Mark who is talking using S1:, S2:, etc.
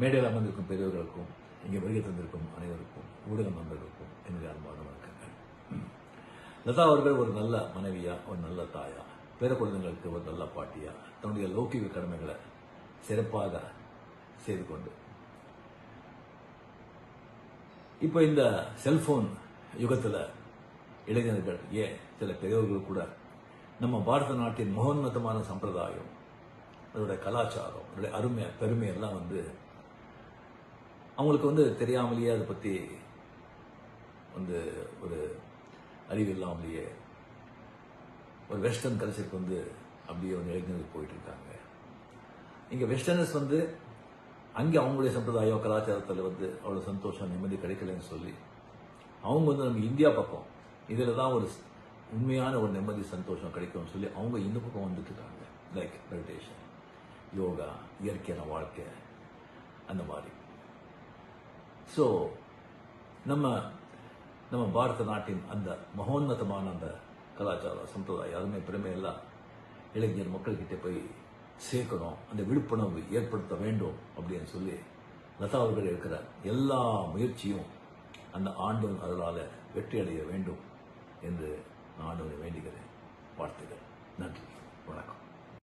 S1: மேடையில் அமர்ந்திருக்கும் பெரியவர்களுக்கும் இங்கே வருகை தந்திருக்கும் அனைவருக்கும் ஊடக நண்பர்களுக்கும் என்னுடைய அன்பான வணக்கங்கள். லதா அவர்கள் ஒரு நல்ல மனைவியா ஒரு நல்ல தாயா பேர குழந்தைங்களுக்கு ஒரு நல்ல பாட்டியா தன்னுடைய லௌகிக கடமைகளை சிறப்பாக செய்து கொண்டு. இப்போ இந்த செல்போன் யுகத்தில் இளைஞர்கள் ஏன் சில பெரியவர்கள் கூட நம்ம பாரத நாட்டின் மகோன்னதமான சம்பிரதாயம் அதோட கலாச்சாரம் அதோட அருமை பெருமை எல்லாம் வந்து அவங்களுக்கு வந்து தெரியாமலேயே அதை பற்றி வந்து ஒரு அறிவு இல்லாமலேயே ஒரு வெஸ்டர்ன் கல்ச்சருக்கு வந்து அப்படியே வந்து இளைஞர்கள் போயிட்டு இருக்காங்க இங்கே வெஸ்டர்னர்ஸ் வந்து அங்கே அவங்களுடைய சம்பிரதாயம் கலாச்சாரத்தில் வந்து அவ்வளோ சந்தோஷம் நிம்மதி கிடைக்கலன்னு சொல்லி அவங்க வந்து நம்ம இந்தியா பக்கம் இதில் தான் ஒரு உண்மையான ஒரு நிம்மதி சந்தோஷம் கிடைக்கும்னு சொல்லி அவங்க இந்த பக்கம் வந்துட்டுருக்காங்க லைக் மெடிடேஷன் யோகா இயற்கையான வாழ்க்கை அந்த மாதிரி. ஸோ நம்ம நம்ம பாரத நாட்டின் அந்த மகோன்னதமான அந்த கலாச்சார சம்பிரதாயம் அதுமே பெருமையெல்லாம் இளைஞர் மக்கள்கிட்ட போய் சேர்க்கணும் அந்த விழிப்புணர்வு ஏற்படுத்த வேண்டும் அப்படின்னு சொல்லி லதா அவர்கள் இருக்கிற எல்லா முயற்சியும் அந்த ஆண்டும் அதனால வெற்றி அடைய வேண்டும் என்று நான் வேண்டுகிறேன்.